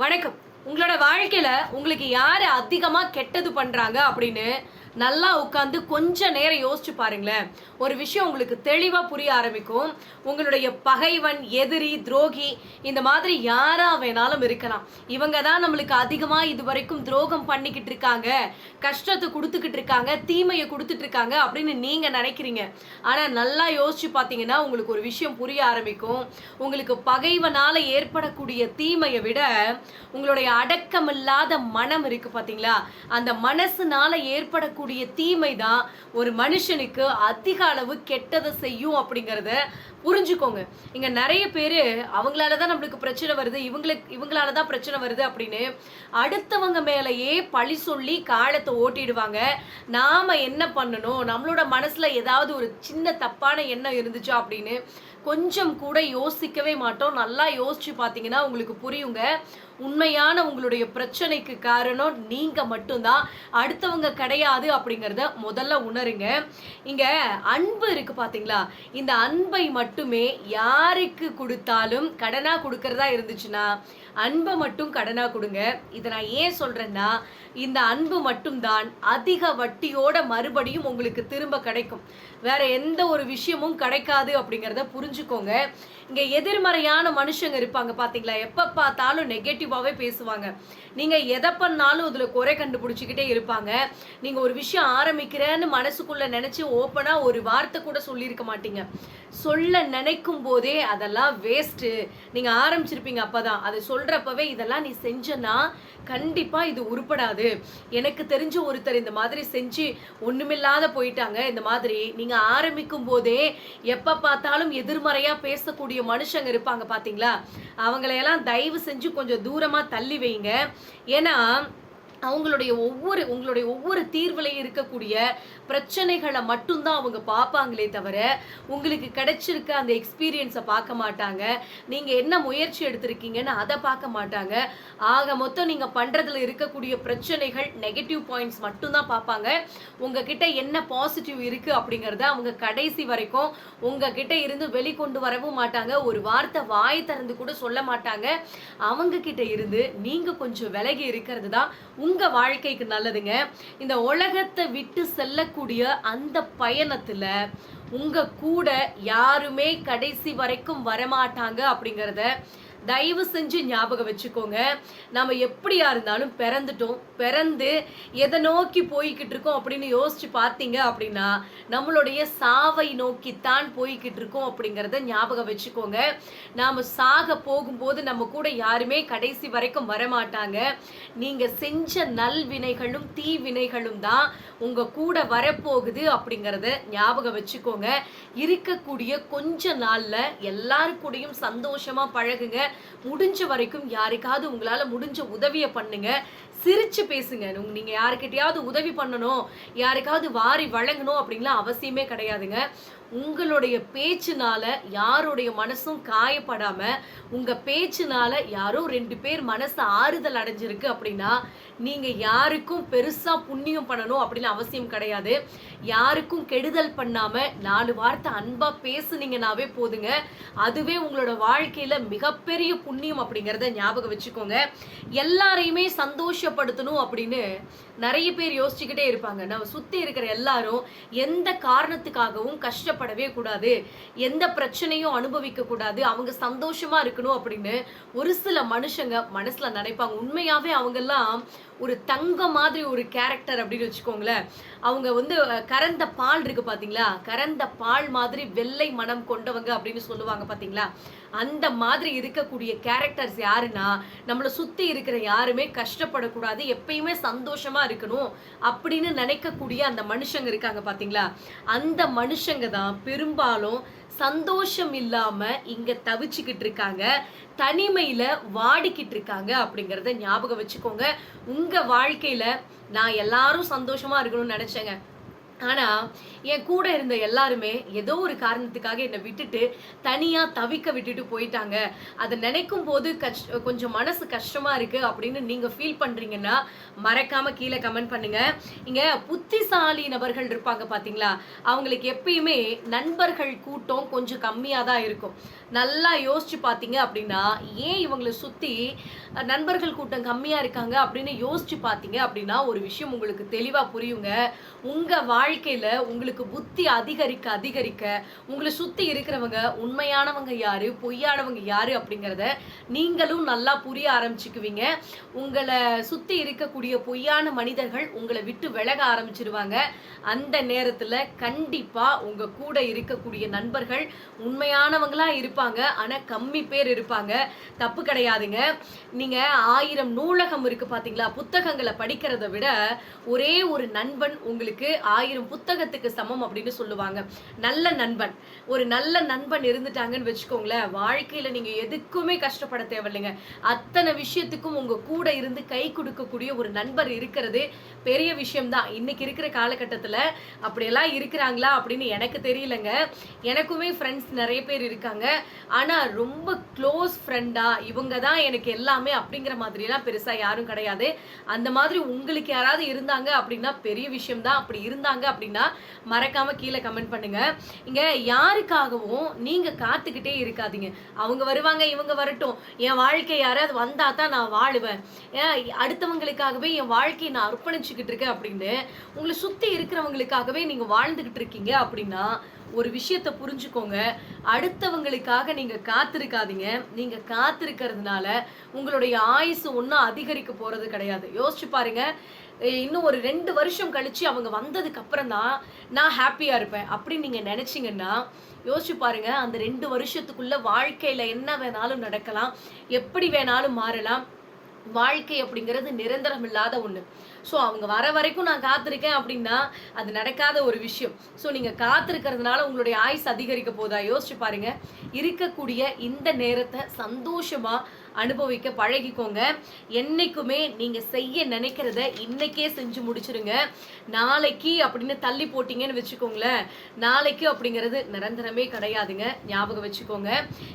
வணக்கம். உங்களோட வாழ்க்கையில உங்களுக்கு யாரு அதிகமா கெட்டது பண்றாங்க அப்படின்னு நல்லா உட்காந்து கொஞ்ச நேரம் யோசிச்சு பாருங்களேன். ஒரு விஷயம் உங்களுக்கு தெளிவாக புரிய ஆரம்பிக்கும். உங்களுடைய பகைவன் எதிரி துரோகி இந்த மாதிரி யாரா வேணாலும் இருக்கலாம். இவங்க தான் நம்மளுக்கு அதிகமாக இது வரைக்கும் துரோகம் பண்ணிக்கிட்டு இருக்காங்க. கஷ்டத்தை கொடுத்துக்கிட்டு இருக்காங்க தீமையை கொடுத்துட்டு இருக்காங்க அப்படின்னு நீங்க நினைக்கிறீங்க. ஆனால் நல்லா யோசிச்சு பார்த்தீங்கன்னா உங்களுக்கு ஒரு விஷயம் புரிய ஆரம்பிக்கும். உங்களுக்கு பகைவனால ஏற்படக்கூடிய தீமையை விட உங்களுடைய அடக்கமில்லாத மனம் இருக்கு பார்த்தீங்களா அந்த மனசுனால ஏற்படக்கூடிய தீமை தான் ஒரு மனுஷனுக்கு அதிக அளவு கெட்டதை செய்யும் அப்படிங்கிறத புரிஞ்சுக்கோங்க. இங்கே நிறைய பேர் அவங்களால தான் நம்மளுக்கு பிரச்சனை வருது இவங்களுக்கு இவங்களால தான் பிரச்சனை வருது அப்படின்னு அடுத்தவங்க மேலேயே பழி சொல்லி காலத்தை ஓட்டிடுவாங்க. நாம் என்ன பண்ணணும்? நம்மளோட மனசில் ஏதாவது ஒரு சின்ன தப்பான எண்ணம் இருந்துச்சா அப்படின்னு கொஞ்சம் கூட யோசிக்கவே மாட்டோம். நல்லா யோசிச்சு பார்த்தீங்கன்னா உங்களுக்கு புரியுங்க. உண்மையான உங்களுடைய பிரச்சனைக்கு காரணம் நீங்க மட்டும்தான். அடுத்தவங்க கிடையாது அப்படிங்கிறத முதல்ல உணருங்க. இங்க அன்பு இருக்கு பாத்தீங்களா? இந்த அன்பை மட்டுமே யாருக்கு கொடுத்தாலும் கடனா கொடுக்கறதா இருந்துச்சுன்னா அன்பை மட்டும் கடனா கொடுங்க. இதை நான் ஏன் சொல்றேன்னா இந்த அன்பு மட்டும்தான் அதிக வட்டியோட மறுபடியும் உங்களுக்கு திரும்ப கிடைக்கும். வேற எந்த ஒரு விஷயமும் கிடைக்காது அப்படிங்கிறத புரிஞ்சுக்கோங்க. இங்க எதிர்மறையான மனுஷங்க இருப்பாங்க பாத்தீங்களா? எப்ப பார்த்தாலும் நெகட்டிவ் நெகட்டிவாவே பேசுவாங்க. நீங்கள் எதை பண்ணாலும் அதுல குறை கண்டுபிடிச்சிக்கிட்டே இருப்பாங்க. நீங்க ஒரு விஷயம் ஆரம்பிக்கிறேன்னு மனசுக்குள்ள நினைச்சு ஓப்பனா ஒரு வார்த்தை கூட சொல்லியிருக்க மாட்டீங்க. சொல்ல நினைக்கும் போதே அதெல்லாம் வேஸ்ட்டு நீங்கள் ஆரம்பிச்சிருப்பீங்க அப்பதான். அதை சொல்கிறப்பவே இதெல்லாம் நீ செஞ்சனா கண்டிப்பா இது உருப்படாது. எனக்கு தெரிஞ்ச ஒருத்தர் இந்த மாதிரி செஞ்சு ஒண்ணுமில்லாத போயிட்டாங்க. இந்த மாதிரி நீங்க ஆரம்பிக்கும் போதே எப்ப பார்த்தாலும் எதிர்மறையா பேசக்கூடிய மனுஷங்க இருப்பாங்க பாத்தீங்களா? அவங்களையெல்லாம் தயவு செஞ்சு கொஞ்சம் தூரம் தள்ளி வைங்க. ஏன்னா அவங்களுடைய ஒவ்வொரு உங்களுடைய ஒவ்வொரு தீர்வுலையும் இருக்கக்கூடிய பிரச்சனைகளை மட்டும்தான் அவங்க பார்ப்பாங்களே தவிர உங்களுக்கு கிடைச்சிருக்க அந்த எக்ஸ்பீரியன்ஸை பார்க்க மாட்டாங்க. நீங்கள் என்ன முயற்சி எடுத்திருக்கீங்கன்னு அதை பார்க்க மாட்டாங்க. ஆக மொத்தம் நீங்கள் பண்ணுறதுல இருக்கக்கூடிய பிரச்சனைகள் நெகட்டிவ் பாயிண்ட்ஸ் மட்டும்தான் பார்ப்பாங்க. உங்ககிட்ட என்ன பாசிட்டிவ் இருக்குது அப்படிங்கறத அவங்க கடைசி வரைக்கும் உங்ககிட்ட இருந்து வெளிக்கொண்டு வரவும் மாட்டாங்க. ஒரு வார்த்தை வாய் திறந்து கூட சொல்ல மாட்டாங்க. அவங்க கிட்ட இருந்து நீங்கள் கொஞ்சம் விலகி இருக்கிறது தான் உங்கள் வாழ்க்கைக்கு நல்லதுங்க. இந்த உலகத்தை விட்டு செல்ல செல்லக்கூடிய அந்த பயணத்துல உங்க கூட யாருமே கடைசி வரைக்கும் வரமாட்டாங்க அப்படிங்கிறத தயவு செஞ்சு ஞாபகம் வச்சுக்கோங்க. நம்ம எப்படியா இருந்தாலும் பிறந்துட்டோம். பிறந்து எதை நோக்கி போய்கிட்டு இருக்கோம் அப்படின்னு யோசிச்சு பார்த்தீங்க அப்படின்னா நம்மளுடைய சாவை நோக்கித்தான் போய்கிட்டு இருக்கோம் அப்படிங்கிறத ஞாபகம் வச்சுக்கோங்க. நாம் சாக போகும்போது நம்ம கூட யாருமே கடைசி வரைக்கும் வரமாட்டாங்க. நீங்கள் செஞ்ச நல்வினைகளும் தீவினைகளும் தான் உங்கள் கூட வரப்போகுது அப்படிங்கிறத ஞாபகம் வச்சுக்கோங்க. இருக்கக்கூடிய கொஞ்ச நாளில் எல்லாரு கூடயும் பழகுங்க. முடிஞ்ச வரைக்கும் யாருக்காவது உங்களால முடிஞ்ச உதவியை பண்ணுங்க. சிரிச்சு பேசுங்க. நீங்கள் நீங்க உதவி பண்ணணும் யாருக்காவது வாரி வழங்கணும் அப்படின்லாம் அவசியமே கிடையாதுங்க. உங்களுடைய பேச்சுனால யாருடைய மனசும் காயப்படாம உங்க பேச்சுனால யாரோ ரெண்டு பேர் மனசு ஆறுதல் அடைஞ்சிருக்கு அப்படின்னா நீங்க யாருக்கும் பெருசா புண்ணியம் பண்ணணும் அப்படின்னு அவசியம் கிடையாது. யாருக்கும் கெடுதல் பண்ணாம நாலு வார்த்தை அன்பா பேசுனீங்கனாவே போதுங்க. அதுவே உங்களோட வாழ்க்கையில மிகப்பெரிய புண்ணியம் அப்படிங்கிறத ஞாபகம் வச்சுக்கோங்க. எல்லாரையுமே சந்தோஷப்படுத்தணும் அப்படின்னு நிறைய பேர் யோசிச்சுக்கிட்டே இருப்பாங்க. நம்ம சுத்தி இருக்கிற எல்லாரும் எந்த காரணத்துக்காகவும் கஷ்டப்படவே கூடாது. எந்த பிரச்சனையும் அனுபவிக்க கூடாது. அவங்க சந்தோஷமா இருக்கணும் அப்படின்னு ஒரு சில மனுஷங்க மனசுல நினைப்பாங்க. உண்மையாவே அவங்கெல்லாம் ஒரு தங்க மாதிரி ஒரு கேரக்டர் அப்படின்னு வச்சுக்கோங்களேன். அவங்க வந்து கரந்த கறந்த பால் இருக்கு பாத்தீங்களா? கறந்த பால் மாதிரி வெள்ளை மனம் கொண்டவங்க அப்படின்னு சொல்லுவாங்க பாத்தீங்களா? அந்த மாதிரி இருக்கக்கூடிய கேரக்டர்ஸ் யாருன்னா நம்மளை சுத்தி இருக்கிற யாருமே கஷ்டப்படக்கூடாது எப்பயுமே சந்தோஷமா இருக்கணும் அப்படின்னு நினைக்கக்கூடிய அந்த மனுஷங்க இருக்காங்க பார்த்தீங்களா அந்த மனுஷங்க தான் பெரும்பாலும் சந்தோஷம் இல்லாம இங்கே தவிச்சுக்கிட்டு இருக்காங்க தனிமையில வாடிக்கிட்டு இருக்காங்க அப்படிங்கிறத ஞாபகம் வச்சுக்கோங்க. உங்கள் வாழ்க்கையில நான் எல்லாரும் சந்தோஷமா இருக்கணும்னு நினைச்சேங்க. ஆனா என் கூட இருந்த எல்லாருமே ஏதோ ஒரு காரணத்துக்காக என்னை விட்டுட்டு தனியா தவிக்க விட்டுட்டு போயிட்டாங்க. அதை நினைக்கும் போது கஷ்ட கொஞ்சம் மனசு கஷ்டமா இருக்கு அப்படின்னு நீங்க ஃபீல் பண்றீங்கன்னா மறக்காம கீழே கமெண்ட் பண்ணுங்க. இங்க புத்திசாலி நபர்கள் இருப்பாங்க பாத்தீங்களா? அவங்களுக்கு எப்பயுமே நண்பர்கள் கூட்டம் கொஞ்சம் கம்மியா தான் இருக்கும். நல்லா யோசிச்சு பார்த்தீங்க அப்படின்னா ஏன் இவங்களை சுற்றி நண்பர்கள் கூட்டம் கம்மியாக இருக்காங்க அப்படின்னு யோசிச்சு பார்த்தீங்க அப்படின்னா ஒரு விஷயம் உங்களுக்கு தெளிவாக புரியுங்க. உங்கள் வாழ்க்கையில் உங்களுக்கு புத்தி அதிகரிக்க அதிகரிக்க உங்களை சுற்றி இருக்கிறவங்க உண்மையானவங்க யார் பொய்யானவங்க யார் அப்படிங்கிறத நீங்களும் நல்லா புரிய ஆரம்பிச்சுக்குவீங்க. உங்களை சுற்றி இருக்கக்கூடிய பொய்யான மனிதர்கள் உங்களை விட்டு விலக ஆரம்பிச்சிருவாங்க. அந்த நேரத்தில் கண்டிப்பாக உங்கள் கூட இருக்கக்கூடிய நண்பர்கள் உண்மையானவங்களாக இருப்பாங்க. இருப்பாங்க. ஆனால் கம்மி பேர் இருப்பாங்க. தப்பு கிடையாதுங்க. நீங்கள் ஆயிரம் நூலகம் இருக்குது பார்த்தீங்களா புத்தகங்களை படிக்கிறத விட ஒரே ஒரு நண்பன் உங்களுக்கு ஆயிரம் புத்தகத்துக்கு சமம் அப்படின்னு சொல்லுவாங்க. நல்ல நண்பன். ஒரு நல்ல நண்பன் இருந்துட்டாங்கன்னு வச்சுக்கோங்களேன் வாழ்க்கையில் நீங்கள் எதுக்குமே கஷ்டப்பட தேவையில்லைங்க. அத்தனை விஷயத்துக்கும் உங்கள் கூட இருந்து கை கொடுக்கக்கூடிய ஒரு நண்பர் இருக்கிறது பெரிய விஷயம்தான். இன்னைக்கு இருக்கிற காலகட்டத்தில் அப்படியெல்லாம் இருக்கிறாங்களா அப்படின்னு எனக்கு தெரியலங்க. எனக்குமே ஃப்ரெண்ட்ஸ் நிறைய பேர் இருக்காங்க. ஆனால் ரொம்ப க்ளோஸ் ஃப்ரெண்டா இவங்க தான் எனக்கு எல்லாமே அப்படிங்கிற மாதிரிலாம் பெருசாக யாரும் கிடையாது. அந்த மாதிரி உங்களுக்கு யாராவது இருந்தாங்க அப்படின்னா பெரிய விஷயம் தான் அப்படி இருந்தாங்க அப்படின்னா மறக்காம கீழே கமெண்ட் பண்ணுங்க. இங்கே யாருக்காகவும் நீங்கள் காத்துக்கிட்டே இருக்காதீங்க. அவங்க வருவாங்க இவங்க வரட்டும். என் வாழ்க்கை யாராவது வந்தால் தான் நான் வாழுவேன். அடுத்தவங்களுக்காகவே என் வாழ்க்கையை நான் அர்ப்பணிச்சுக்கிட்டு இருக்கேன் அப்படின்னு உங்களை சுற்றி இருக்கிறவங்களுக்காகவே நீங்க வாழ்ந்துக்கிட்டு இருக்கீங்க அப்படின்னா ஒரு விஷயத்தை புரிஞ்சுக்கோங்க. அடுத்தவங்களுக்காக நீங்கள் காத்திருக்காதீங்க. நீங்கள் காத்திருக்கிறதுனால உங்களுடைய ஆயுசு ஒன்றும் அதிகரிக்க போகிறது கிடையாது. யோசிச்சு பாருங்க. இன்னும் ஒரு ரெண்டு வருஷம் கழித்து அவங்க வந்ததுக்கு அப்புறம் தான் நான் ஹாப்பியாக இருப்பேன். அப்படின்னு நீங்கள் நினச்சிங்கன்னா யோசிச்சு பாருங்க. அந்த ரெண்டு வருஷத்துக்குள்ள வாழ்க்கையில் என்ன வேணாலும் நடக்கலாம். எப்படி வேணாலும் மாறலாம். வாழ்க்கை அப்படிங்கிறது நிரந்தரம் இல்லாத ஒன்று ஸோ அவங்க வர வரைக்கும் நான் காத்திருக்கேன் அப்படின்னா அது நடக்காத ஒரு விஷயம். ஸோ நீங்கள் காத்திருக்கிறதுனால உங்களுடைய ஆயுஸ் அதிகரிக்க போதா யோசிச்சு பாருங்க. இருக்கக்கூடிய இந்த நேரத்தை சந்தோஷமாக அனுபவிக்க பழகிக்கோங்க. என்னைக்குமே நீங்கள் செய்ய நினைக்கிறத இன்னைக்கே செஞ்சு முடிச்சிருங்க. நாளைக்கு அப்படின்னு தள்ளி போட்டிங்கன்னு வச்சுக்கோங்களேன். நாளைக்கு அப்படிங்கிறது நிரந்தரமே கிடையாதுங்க. ஞாபகம் வச்சுக்கோங்க.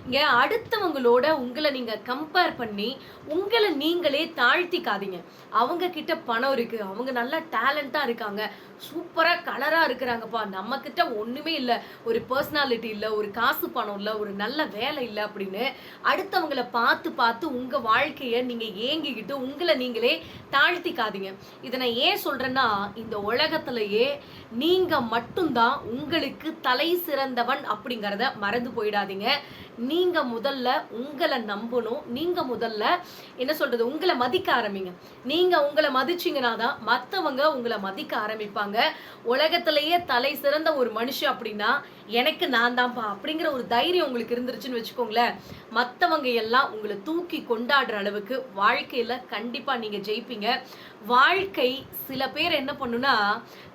இங்கே அடுத்தவங்களோட உங்களை நீங்கள் கம்பேர் பண்ணி உங்களை நீங்களே தாழ்த்திக்காதீங்க. அவங்க கிட்ட பணம் இருக்கு அவங்க நல்லா டேலண்டா இருக்காங்க. சூப்பரா கலரா இருக்கிறாங்கப்பா. நம்ம கிட்ட ஒண்ணுமே இல்ல. ஒரு பர்சனாலிட்டி இல்ல ஒரு காசு பணம் இல்ல ஒரு நல்ல வேலை இல்ல அப்படின்னு அடுத்தவங்கள பார்த்து பார்த்து உங்க வாழ்க்கைய நீங்க ஏங்கிக்கிட்டு உங்களை நீங்களே தாழ்த்திக்காதீங்க. இதை நான் ஏன் சொல்றேன்னா இந்த உலகத்திலேயே நீங்க மட்டும்தான் உங்களுக்கு தலை சிறந்தவன் அப்படிங்கறத மறந்து போயிடாதீங்க. நீங்க முதல்ல உங்களை நம்பணும். நீங்க முதல்ல என்ன சொல்றது? உங்களை மதிக்க ஆரம்பிங்க. நீங்க உங்களை மதிச்சீங்க தான் மற்றவங்க உங்களை மதிக்க ஆரம்பிப்பாங்க. உலகத்திலேயே தலை சிறந்த ஒரு மனுஷன் அப்படின்னா எனக்கு நான் தான்ப்பா அப்படிங்கிற ஒரு தைரியம் உங்களுக்கு இருந்துருச்சுன்னு வச்சுக்கோங்களேன். மற்றவங்க எல்லாம் உங்களை தூக்கி கொண்டாடுற அளவுக்கு வாழ்க்கையில் கண்டிப்பாக நீங்கள் ஜெயிப்பீங்க. வாழ்க்கை சில பேர் என்ன பண்ணுனா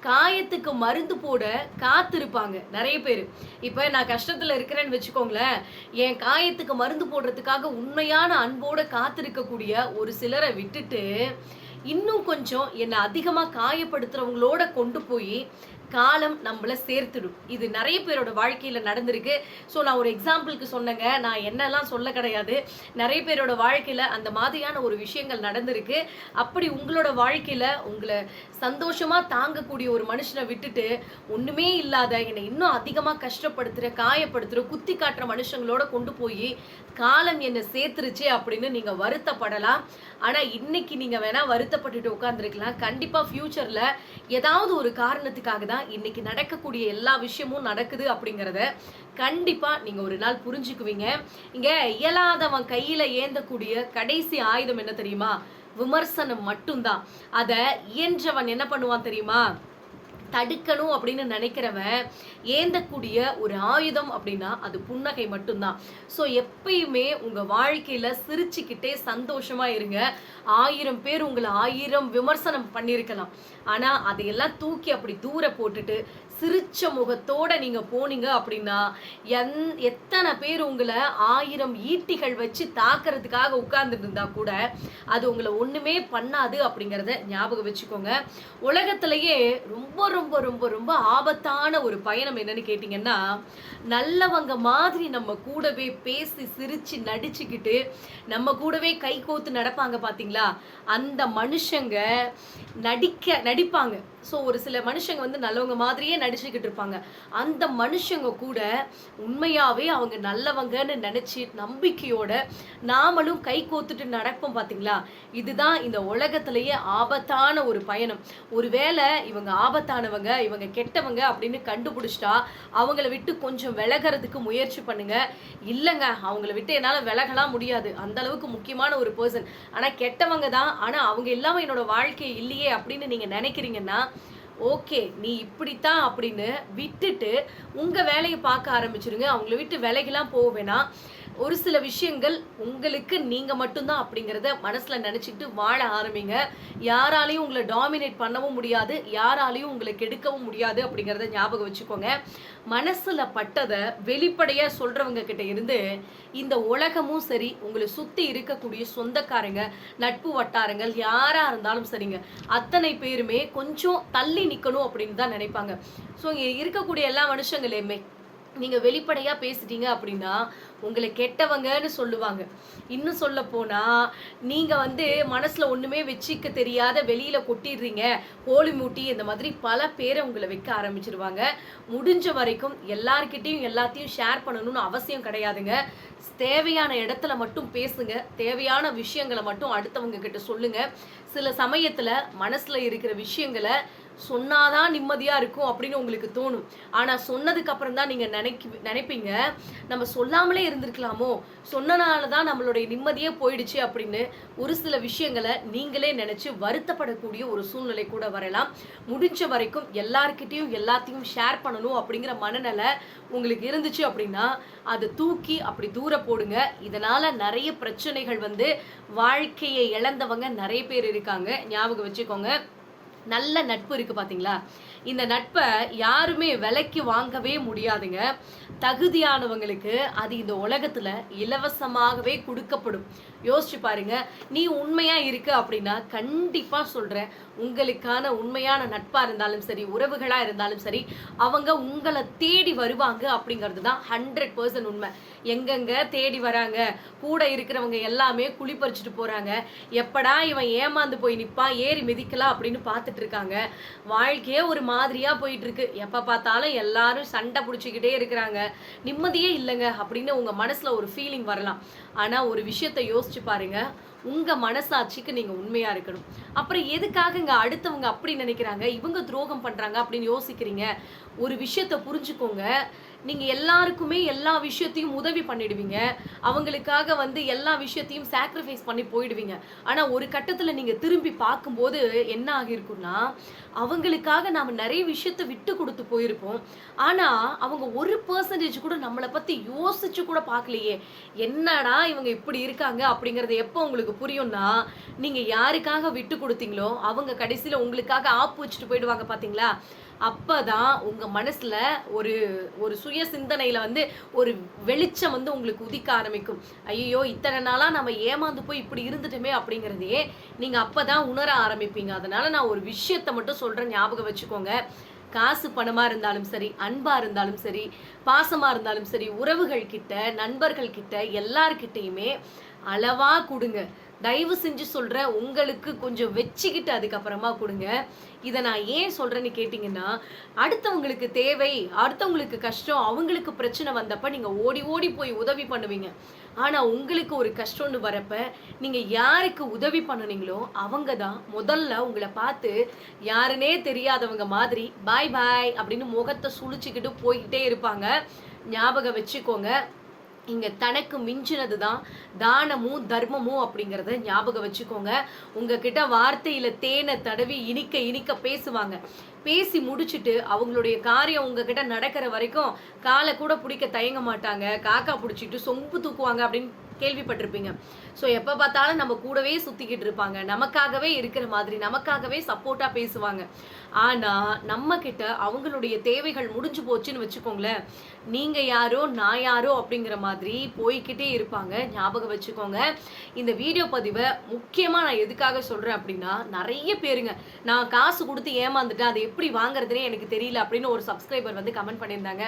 காயத்துக்கு மருந்து போட காத்திருப்பாங்க. நிறைய பேர். இப்போ நான் கஷ்டத்தில் இருக்கிறேன்னு வச்சுக்கோங்களேன். என் காயத்துக்கு மருந்து போடுறதுக்காக உண்மையான அன்போடு காத்திருக்கக்கூடிய ஒரு சிலரை விட்டுட்டு இன்னும் கொஞ்சம் என்னை அதிகமாக காயப்படுத்துறவங்களோட கொண்டு போய் காலம் நம்மளை சேர்த்துடும். இது நிறைய பேரோட வாழ்க்கையில் நடந்திருக்கு. ஸோ நான் ஒரு எக்ஸாம்பிளுக்கு சொன்னேங்க. நான் என்னெல்லாம் சொல்ல கிடையாது. நிறைய பேரோட வாழ்க்கையில் அந்த மாதிரியான ஒரு விஷயங்கள் நடந்திருக்கு. அப்படி உங்களோட வாழ்க்கையில் உங்களை சந்தோஷமா தாங்கக்கூடிய ஒரு மனுஷனை விட்டுட்டு ஒண்ணுமே இல்லாத என்னை இன்னும் அதிகமா கஷ்டப்படுத்துற காயப்படுத்துற குத்தி காட்டுற மனுஷங்களோட கொண்டு போய் காலம் என்னை சேர்த்துருச்சு அப்படின்னு நீங்க வருத்தப்படலாம். ஆனா இன்னைக்கு நீங்க வேணா வருத்தப்பட்டுட்டு உட்காந்துருக்கலாம் கண்டிப்பா ஃபியூச்சர்ல ஏதாவது ஒரு காரணத்துக்காக தான் இன்னைக்கு நடக்கக்கூடிய எல்லா விஷயமும் நடக்குது அப்படிங்கிறத கண்டிப்பா நீங்க ஒரு நாள் புரிஞ்சுக்குவீங்க. இங்க இயலாதவன் கையில ஏந்தக்கூடிய கடைசி ஆயுதம் என்ன தெரியுமா? விமர்சனம் மட்டும்தான். அதை இயன்றவன் என்ன பண்ணுவான் தெரியுமா? தடுக்கணும் அப்படின்னு நினைக்கிறவன் ஏந்தக்கூடிய ஒரு ஆயுதம் அப்படின்னா அது புன்னகை மட்டும்தான். ஸோ எப்பயுமே உங்கள் வாழ்க்கையில் சிரிச்சுக்கிட்டே சந்தோஷமா இருங்க. ஆயிரம் பேர் உங்களை ஆயிரம் விமர்சனம் பண்ணியிருக்கலாம் ஆனால் அதையெல்லாம் தூக்கி அப்படி தூர போட்டுட்டு சிரிச்ச முகத்தோட நீங்க போனீங்க அப்படின்னா என் எத்தனை பேர் உங்களை ஆயிரம் ஈட்டிகள் வச்சு தாக்குறதுக்காக உட்கார்ந்துட்டு இருந்தா கூட அது உங்களை ஒண்ணுமே பண்ணாது அப்படிங்கிறத ஞாபகம் வச்சுக்கோங்க. உலகத்திலேயே ரொம்ப ரொம்ப ரொம்ப ரொம்ப ஆபத்தான ஒரு பயணம் என்னன்னு கேட்டிங்கன்னா நல்லவங்க மாதிரி நம்ம கூடவே பேசி சிரிச்சு நடிச்சுக்கிட்டு நம்ம கூடவே கை கோத்து நடப்பாங்க பாத்தீங்களா? அந்த மனுஷங்க நடிக்க நடிப்பாங்க. ஸோ ஒரு சில மனுஷங்க வந்து நல்லவங்க மாதிரியே நடிச்சுக்கிட்டு இருப்பாங்க. அந்த மனுஷங்க கூட உண்மையாகவே அவங்க நல்லவங்கன்னு நினச்சி நம்பிக்கையோட நாமளும் கை கோத்துட்டு நடப்போம் பார்த்தீங்களா இதுதான் இந்த உலகத்திலேயே ஆபத்தான ஒரு பயணம். ஒருவேளை இவங்க ஆபத்தானவங்க இவங்க கெட்டவங்க அப்படின்னு கண்டுபிடிச்சிட்டா அவங்கள விட்டு கொஞ்சம் விலகிறதுக்கு முயற்சி பண்ணுங்க. இல்லைங்க அவங்கள விட்டு என்னால் விலகலாம் முடியாது. அந்த அளவுக்கு முக்கியமான ஒரு பர்சன் ஆனால் கெட்டவங்க தான். ஆனால் அவங்க இல்லாமல் என்னோட வாழ்க்கை இல்லையே அப்படின்னு நீங்கள் நினைக்கிறீங்கன்னா ஓகே நீ இப்படித்தான் அப்படின்னு விட்டுட்டு உங்கள் வேலையை பார்க்க ஆரம்பிச்சிருங்க. அவங்கள விட்டு விலைகெல்லாம் போக வேணாம். ஒரு சில விஷயங்கள் உங்களுக்கு நீங்கள் மட்டும்தான் அப்படிங்கிறத மனசில் நினச்சிக்கிட்டு வாழ ஆரம்பிங்க. யாராலையும் உங்களை டாமினேட் பண்ணவும் முடியாது. யாராலையும் உங்களை கெடுக்கவும் முடியாது அப்படிங்கிறத ஞாபகம் வச்சுக்கோங்க. மனசுல பட்டதை வெளிப்படையா சொல்றவங்க கிட்ட இருந்து இந்த உலகமும் சரி உங்களை சுத்தி இருக்கக்கூடிய சொந்தக்காரங்க நட்பு வட்டாரங்கள் யாரா இருந்தாலும் சரிங்க அத்தனை பேருமே கொஞ்சம் தள்ளி நிக்கணும் அப்படின்னு தான் நினைப்பாங்க. ஸோ இங்க இருக்கக்கூடிய எல்லா மனுஷங்களையுமே நீங்கள் வெளிப்படையாக பேசிட்டீங்க அப்படின்னா உங்களை கெட்டவங்கன்னு சொல்லுவாங்க. இன்னும் சொல்ல போனால் நீங்கள் வந்து மனசில் ஒன்றுமே வச்சிக்க தெரியாத வெளியில் கொட்டிடுறீங்க கோழி மூட்டி இந்த மாதிரி பல பேரை உங்களை வைக்க ஆரம்பிச்சிருவாங்க. முடிஞ்ச வரைக்கும் எல்லார்கிட்டயும் எல்லாத்தையும் ஷேர் பண்ணணும்னு அவசியம் கிடையாதுங்க. தேவையான இடத்துல மட்டும் பேசுங்க. தேவையான விஷயங்களை மட்டும் அடுத்தவங்க கிட்ட சொல்லுங்க. சில சமயத்தில் மனசில் இருக்கிற விஷயங்களை சொன்னாதான் நிம்மதியாக இருக்கும் அப்படின்னு உங்களுக்கு தோணும். ஆனால் சொன்னதுக்கு அப்புறம் தான் நீங்கள் நினைக்க நினைப்பீங்க. நம்ம சொல்லாமலே இருந்திருக்கலாமோ? சொன்னனால தான் நம்மளுடைய நிம்மதியே போயிடுச்சு அப்படின்னு ஒரு சில விஷயங்களை நீங்களே நினச்சி வருத்தப்படக்கூடிய ஒரு சூழ்நிலை கூட வரலாம். முடிஞ்ச வரைக்கும் எல்லார்கிட்டேயும் எல்லாத்தையும் ஷேர் பண்ணணும் அப்படிங்கிற மனநிலை உங்களுக்கு இருந்துச்சு அப்படின்னா அதை தூக்கி அப்படி தூர போடுங்க. இதனால் நிறைய பிரச்சனைகள் வந்து வாழ்க்கையை இழந்தவங்க நிறைய பேர் இருக்காங்க. ஞாபகம் வச்சுக்கோங்க. நல்ல நட்பு இருக்கு பாத்தீங்களா? இந்த நட்பை யாருமே விலைக்கு வாங்கவே முடியாதுங்க. தகுதியானவங்களுக்கு அது இந்த உலகத்துல இலவசமாகவே கொடுக்கப்படும். யோசிச்சு பாருங்க நீ உண்மையா இருக்கு அப்படின்னா கண்டிப்பா சொல்றேன். உங்களுக்கான உண்மையான நட்பாக இருந்தாலும் சரி உறவுகளாக இருந்தாலும் சரி அவங்க உங்களை தேடி வருவாங்க அப்படிங்கிறது தான் ஹண்ட்ரட் பர்சன்ட் உண்மை. எங்கெங்க தேடி வராங்க? கூட இருக்கிறவங்க எல்லாமே குழி பறிச்சுட்டு போறாங்க. எப்படா இவன் ஏமாந்து போய் நிற்பான் ஏறி மிதிக்கலாம் அப்படின்னு பார்த்துட்டு இருக்காங்க. வாழ்க்கையே ஒரு மாதிரியாக போயிட்டு இருக்கு பார்த்தாலும் எல்லாரும் சண்டை பிடிச்சிக்கிட்டே இருக்கிறாங்க. நிம்மதியே இல்லைங்க அப்படின்னு உங்கள் மனசில் ஒரு ஃபீலிங் வரலாம். ஆனால் ஒரு விஷயத்தை யோசிச்சு பாருங்க. உங்க மனசாட்சிக்கு நீங்க உண்மையா இருக்கணும். அப்புறம் எதுக்காகங்க அடுத்தவங்க அப்படி நினைக்கிறாங்க? இவங்க துரோகம் பண்றாங்க அப்படின்னு யோசிக்கிறீங்க. ஒரு விஷயத்த புரிஞ்சுக்கோங்க. நீங்கள் எல்லாருக்குமே எல்லா விஷயத்தையும் உதவி பண்ணிடுவீங்க. அவங்களுக்காக வந்து எல்லா விஷயத்தையும் சாக்ரிஃபைஸ் பண்ணி போயிடுவீங்க. ஆனால் ஒரு கட்டத்தில் நீங்கள் திரும்பி பார்க்கும்போது என்ன ஆகியிருக்கும்னா அவங்களுக்காக நாம் நிறைய விஷயத்த விட்டு கொடுத்து போயிருப்போம். ஆனால் அவங்க ஒரு பர்சன்டேஜ் கூட நம்மளை பற்றி யோசிச்சு கூட பார்க்கலையே. என்னடா இவங்க இப்படி இருக்காங்க அப்படிங்கிறது எப்போ உங்களுக்கு புரியும்னா நீங்கள் யாருக்காக விட்டு கொடுத்தீங்களோ அவங்க கடைசியில் உங்களுக்காக ஆப்பு வச்சுட்டு போயிடுவாங்க பார்த்தீங்களா அப்போ அப்பதான் உங்க மனசுல ஒரு ஒரு சுய சிந்தனையில வந்து ஒரு வெளிச்சம் வந்து உங்களுக்கு உதிக்க ஆரம்பிக்கும். ஐயோ இத்தனை நாளா நம்ம ஏமாந்து போய் இப்படி இருந்துட்டோமே அப்படிங்கறதையே நீங்க அப்பதான் உணர ஆரம்பிப்பீங்க. அதனால நான் ஒரு விஷயத்த மட்டும் சொல்றேன் ஞாபகம் வச்சுக்கோங்க. காசு பணமா இருந்தாலும் சரி அன்பா இருந்தாலும் சரி பாசமா இருந்தாலும் சரி உறவுகள் கிட்ட நண்பர்கள் கிட்ட எல்லார்கிட்டயுமே அளவா கொடுங்க. தயவு செஞ்சு சொல்கிறேன் உங்களுக்கு கொஞ்சம் வச்சுக்கிட்டு அதுக்கப்புறமா கொடுங்க. இதை நான் ஏன் சொல்கிறேன்னு கேட்டிங்கன்னா அடுத்தவங்களுக்கு தேவை அடுத்தவங்களுக்கு கஷ்டம் அவங்களுக்கு பிரச்சனை வந்தப்போ நீங்கள் ஓடி ஓடி போய் உதவி பண்ணுவீங்க. ஆனால் உங்களுக்கு ஒரு கஷ்டம்னு வரப்ப நீங்கள் யாருக்கு உதவி பண்ணுனீங்களோ அவங்க தான் முதல்ல உங்களை பார்த்து யாருனே தெரியாதவங்க மாதிரி பாய் பாய் அப்படின்னு முகத்தை சுழிச்சிக்கிட்டு போய்கிட்டே இருப்பாங்க. ஞாபகம் வச்சுக்கோங்க. இங்கே தனக்கு மிஞ்சினது தான் தானமும் தர்மமும் அப்படிங்கிறத ஞாபகம் வச்சுக்கோங்க. உங்ககிட்ட வார்த்தையில் தேனை தடவி இனிக்க இனிக்க பேசுவாங்க. பேசி முடிச்சுட்டு அவங்களுடைய காரியம் உங்ககிட்ட நடக்கிற வரைக்கும் காலை கூட பிடிக்க தயங்க மாட்டாங்க. காக்கா பிடிச்சிட்டு சொம்பு தூக்குவாங்க அப்படின்னு கேள்விப்பட்டிருப்பீங்க. ஸோ எப்போ பார்த்தாலும் நம்ம கூடவே சுற்றிக்கிட்டு இருப்பாங்க. நமக்காகவே இருக்கிற மாதிரி நமக்காகவே சப்போர்ட்டாக பேசுவாங்க. ஆனால் நம்மக்கிட்ட அவங்களுடைய தேவைகள் முடிஞ்சு போச்சுன்னு வச்சுக்கோங்களேன். நீங்கள் யாரோ நான் யாரோ அப்படிங்கிற மாதிரி போய்கிட்டே இருப்பாங்க. ஞாபகம் வச்சுக்கோங்க. இந்த வீடியோ பதிவை முக்கியமாக நான் எதுக்காக சொல்கிறேன் அப்படின்னா நிறைய பேருங்க நான் காசு கொடுத்து ஏமாந்துட்டேன் அதை எப்படி வாங்குறதுனே எனக்கு தெரியல அப்படின்னு ஒரு சப்ஸ்கிரைபர் வந்து கமெண்ட் பண்ணியிருந்தாங்க.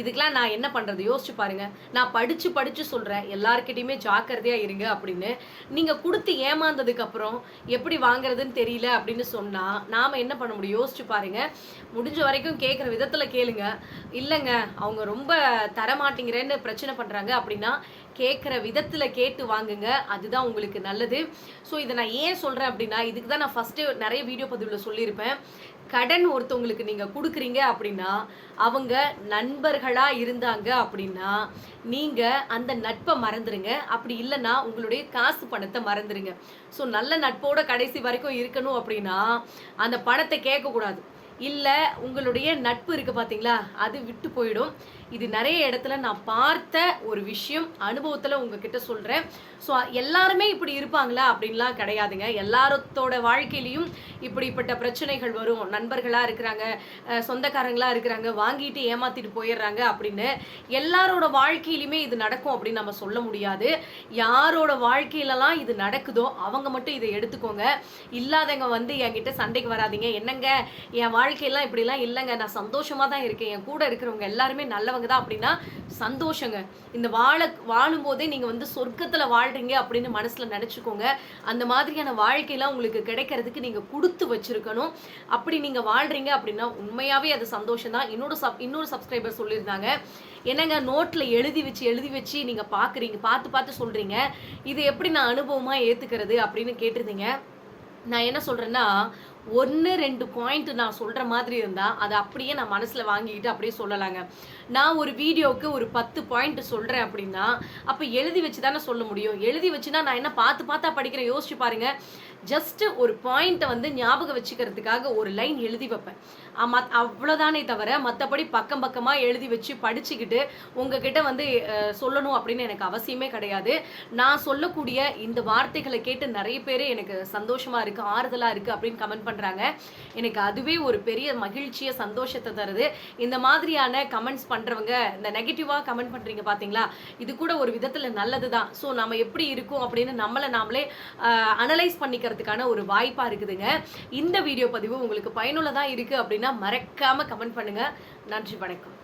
இதுக்கெலாம் நான் என்ன பண்ணுறது யோசிச்சு பாருங்கள் நான் படித்து படித்து சொல்கிறேன் எல்லாருக்கிட்டையுமே ஜாக்கிரதையாக இருங்க அப்படின்னு. நீங்கள் கொடுத்து ஏமாந்ததுக்கு அப்புறம் எப்படி வாங்குறதுன்னு தெரியல அப்படின்னு சொன்னால் நாம் என்ன பண்ண முடியும்? யோசிச்சு பாருங்கள் முடிஞ்ச வரைக்கும் கேட்குற விதத்தில் கேளுங்க. இல்லைங்க அவங்க ரொம்ப ரொம்ப தரமாட்டேங்கிறேன்னு பிரச்சனை பண்ணுறாங்க அப்படின்னா கேட்குற விதத்தில் கேட்டு வாங்குங்க. அதுதான் உங்களுக்கு நல்லது. ஸோ இதை நான் ஏன் சொல்கிறேன் அப்படின்னா இதுக்கு தான் நான் ஃபஸ்ட்டு நிறைய வீடியோ பதிவில் சொல்லியிருப்பேன். கடன் ஒருத்தவங்களுக்கு நீங்கள் கொடுக்குறீங்க அப்படின்னா அவங்க நண்பர்களாக இருந்தாங்க அப்படின்னா நீங்கள் அந்த நட்பை மறந்துடுங்க அப்படி இல்லைன்னா உங்களுடைய காசு பணத்தை மறந்துடுங்க ஸோ நல்ல நட்போட கடைசி வரைக்கும் இருக்கணும் அப்படின்னா அந்த பணத்தை கேட்கக்கூடாது. இல்லை உங்களுடைய நட்பு இருக்குது பார்த்தீங்களா அது விட்டு போயிடும். இது நிறைய இடத்துல நான் பார்த்த ஒரு விஷயம் அனுபவத்தில் உங்ககிட்ட சொல்கிறேன் ஸோ எல்லாருமே இப்படி இருப்பாங்களா? அப்படின்லாம் கிடையாதுங்க. எல்லாரத்தோட வாழ்க்கையிலையும் இப்படிப்பட்ட பிரச்சனைகள் வரும். நண்பர்களாக இருக்கிறாங்க சொந்தக்காரங்களாக இருக்கிறாங்க வாங்கிட்டு ஏமாத்திட்டு போயிடுறாங்க அப்படின்னு எல்லாரோட வாழ்க்கையிலுமே இது நடக்கும் அப்படின்னு நம்ம சொல்ல முடியாது. யாரோட வாழ்க்கையிலலாம் இது நடக்குதோ அவங்க மட்டும் இதை எடுத்துக்கோங்க. இல்லாதவங்க வந்து என்கிட்ட சண்டைக்கு வராதீங்க. என்னங்க? என் வாழ்க்கையெல்லாம் இப்படிலாம் இல்லைங்க. நான் சந்தோஷமாக தான் இருக்கேன். என் கூட இருக்கிறவங்க எல்லாருமே நல்ல நல்லவங்க தான் அப்படின்னா சந்தோஷங்க. இந்த வாழ வாழும்போதே நீங்க வந்து சொர்க்கத்துல வாழ்றீங்க அப்படின்னு மனசுல நினைச்சுக்கோங்க. அந்த மாதிரியான வாழ்க்கையெல்லாம் உங்களுக்கு கிடைக்கிறதுக்கு நீங்க கொடுத்து வச்சிருக்கணும். அப்படி நீங்க வாழ்றீங்க அப்படின்னா உண்மையாவே அது சந்தோஷம் தான். இன்னொரு சப் இன்னொரு சப்ஸ்கிரைபர் சொல்லியிருந்தாங்க. என்னங்க நோட்ல எழுதி வச்சு எழுதி வச்சு நீங்க பாக்குறீங்க பார்த்து பார்த்து சொல்றீங்க. இது எப்படி நான் அனுபவமா ஏத்துக்கிறது அப்படின்னு கேட்டிருந்தீங்க. நான் என்ன சொல்றேன்னா ஒன்று ரெண்டு பாயிண்ட் நான் சொல்கிற மாதிரி இருந்தால் அதை அப்படியே நான் மனசில் வாங்கிக்கிட்டு அப்படியே சொல்லலாங்க. நான் ஒரு வீடியோவுக்கு ஒரு பத்து பாயிண்ட் சொல்கிறேன் அப்படின்னா அப்போ எழுதி வச்சு தானே சொல்ல முடியும். எழுதி வச்சுன்னா நான் என்ன பார்த்து பார்த்தா படிக்கிறேன். யோசிச்சு பாருங்கள் ஜஸ்ட் ஒரு பாயிண்ட்டை வந்து ஞாபகம் வச்சுக்கிறதுக்காக ஒரு லைன் எழுதி வைப்பேன். மத் அவ்வளோதானே தவிர மற்றபடி பக்கம் பக்கமாக எழுதி வச்சு படிச்சுக்கிட்டு உங்ககிட்ட வந்து சொல்லணும் அப்படின்னு எனக்கு அவசியமே கிடையாது. நான் சொல்லக்கூடிய இந்த வார்த்தைகளை கேட்டு நிறைய பேர் எனக்கு சந்தோஷமாக இருக்குது ஆறுதலாக இருக்குது அப்படின்னு கமெண்ட் பண்ணுறாங்க எனக்கு அதுவே ஒரு பெரிய மகிழ்ச்சியை சந்தோஷத்தை தருது. இந்த மாதிரியான கமெண்ட்ஸ் பண்ணுறவங்க இந்த நெகட்டிவாக கமெண்ட் பண்ணுறீங்க பார்த்தீங்களா இது கூட ஒரு விதத்தில் நல்லது தான் ஸோ நம்ம எப்படி இருக்கோம் அப்படின்னு நம்மளை நாமளே அனலைஸ் பண்ணிக்கிறதுக்கான ஒரு வாய்ப்பாக இருக்குதுங்க. இந்த வீடியோ பதிவு உங்களுக்கு பயனுள்ளதாக இருக்குது அப்படின்னா மறக்காமல் கமெண்ட் பண்ணுங்கள் நன்றி வணக்கம்.